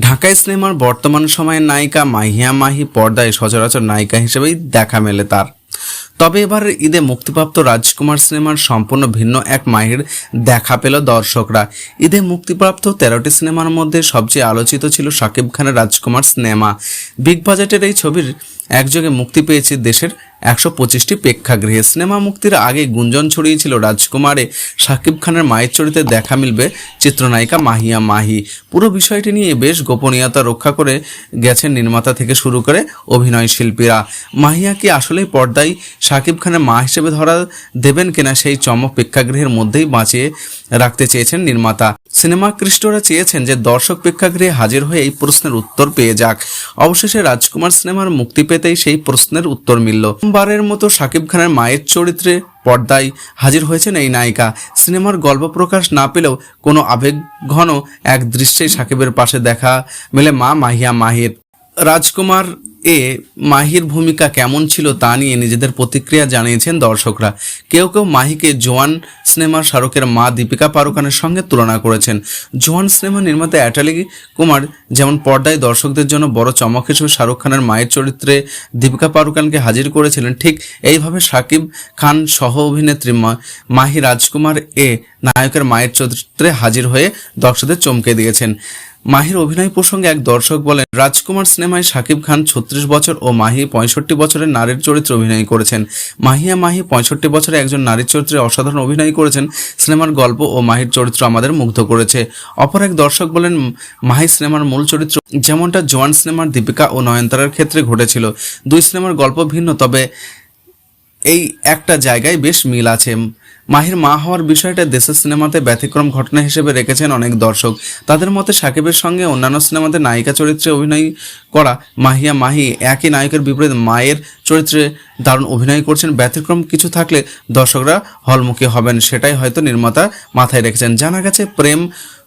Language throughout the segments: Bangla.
ঢাকাই সিনেমার বর্তমান সময়ের নায়িকা মাহিয়া মাহি পর্দায় সচরাচর নায়িকা হিসেবেই দেখা মেলে তার। তবে এবার ঈদে মুক্তিপ্রাপ্ত রাজকুমার সিনেমার সম্পূর্ণ ভিন্ন এক মাহির দেখা পেল দর্শকরা। ঈদে মুক্তিপ্রাপ্ত তেরোটি সিনেমার মধ্যে সবচেয়ে আলোচিত ছিল শাকিব খানের রাজকুমার সিনেমা। বিগ বাজেটের এই ছবির একযোগে মুক্তি পেয়েছে দেশের একশো পঁচিশটি প্রেক্ষাগৃহে সিনেমা মুক্তির আগে গুঞ্জন ছড়িয়েছিল রাজকুমারে। শাকিব খানের মায়ের চরিত্রে দেখা মিলবে চিত্রনায়িকা মাহিয়া মাহি। পুরো বিষয়টি নিয়ে বেশ গোপনীয়তা রক্ষা করে গেছেন নির্মাতা থেকে শুরু করে অভিনয় শিল্পীরা। মাহিয়া কি আসলেই পর্দায় শাকিব খানের মা হিসেবে ধরা দেবেন কিনা সেই চমক প্রেক্ষাগৃহের মধ্যেই বাঁচিয়ে রাখতে চেয়েছেন নির্মাতা। সিনেমা কৃষ্টরা চেয়েছেন যে দর্শক প্রেক্ষাগৃহে হাজির হয়ে এই প্রশ্নের উত্তর পেয়ে যাক। অবশেষে রাজকুমার সিনেমার মুক্তি পেতেই সেই প্রশ্নের উত্তর মিলল। বারের মতো শাকিব খানের মায়ের চরিত্রে পর্দায় হাজির হয়েছেন এই নায়িকা। সিনেমার গল্প প্রকাশ না পেলেও কোনো আবেগ ঘন এক দৃশ্যেই সাকিবের পাশে দেখা মেলে মা মাহিয়া মাহির। রাজকুমার এ মাহির ভূমিকা কেমন ছিল তা নিয়ে নিজেদের প্রতিক্রিয়া জানিয়েছেন দর্শকরা। কেউ কেউ মাহিকে জোয়ান সিনেমার শাহরুখের মা দীপিকা পারুকানের সঙ্গে তুলনা করেছেন। জোয়ান সিনেমা নির্মাতা অ্যাটালি কুমার যেমন পর্দায় দর্শকদের জন্য বড় চমক হিসেবে শাহরুখ খানের মায়ের চরিত্রে দীপিকা পারুকানকে হাজির করেছিলেন। ঠিক এইভাবে সাকিব খান সহ অভিনেত্রী মাহি রাজকুমার এ নায়কের মায়ের চরিত্রে হাজির হয়ে দর্শকদের চমকে দিয়েছেন। মাহির অভিনয় প্রসঙ্গে এক দর্শক বলেন, রাজকুমার সিনেমায় শাকিব খান ছত্রিশ বছর ও মাহি পঁয়ষট্টি বছরের নারীর চরিত্রে অভিনয় করেছেন। মাহিয়া মাহি পঁয়ষট্টি বছরে একজন নারীর চরিত্রে অসাধারণ অভিনয় করেছেন। সিনেমার গল্প ও মাহির চরিত্র আমাদের মুগ্ধ করেছে। অপর এক দর্শক বলেন, মাহি সিনেমার মূল চরিত্র যেমনটা জোয়ান সিনেমার দীপিকা ও নয়নতারার ক্ষেত্রে ঘটেছিল। দুই সিনেমার গল্প ভিন্ন, তবে এই একটা জায়গায় বেশ মিল আছে। মাহির মা হওয়ার বিষয়টা দেশের সিনেমাতে ব্যতিক্রম ঘটনা হিসেবে রেখেছেন অনেক দর্শক। তাদের মতে সাকিবের সঙ্গে অন্যান্য সিনেমাতে নায়িকা চরিত্রে অভিনয় করা মাহিয়া মাহি একই নায়কের বিপরীত মায়ের চরিত্রে দারুণ অভিনয় করছেন। ব্যতিক্রম কিছু থাকলে দর্শকরা হলমুখী হবেন, সেটাই হয়তো নির্মাতা মাথায় রেখেছেন। জানা গেছে, প্রেম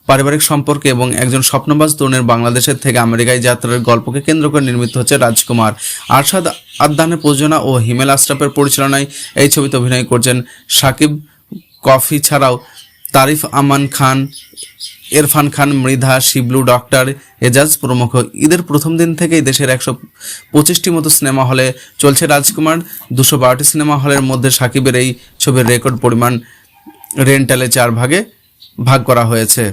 পারিবারিক সম্পর্কে এবং একজন স্বপ্নবাজ তরুণের বাংলাদেশের থেকে আমেরিকায় যাত্রার গল্পকে কেন্দ্র করে নির্মিত হচ্ছে রাজকুমার। আরশাদ আদানের প্রযোজনা ও হিমেল আশরাফের পরিচালনায় এই ছবিতে অভিনয় করছেন সাকিব। কফি ছাড়াও তারিফ আমান খান ইরফান খান, মৃধা, শিবলু, ডক্টর এজাজ প্রমুখ। ঈদের প্রথম দিন থেকেই দেশের একশো পঁচিশটি মতো সিনেমা হলে চলছে রাজকুমার। দুশো বারোটি সিনেমা হলের মধ্যে সাকিবের এই ছবির রেকর্ড পরিমাণ রেন্টালে চার ভাগে ভাগ করা হয়েছে।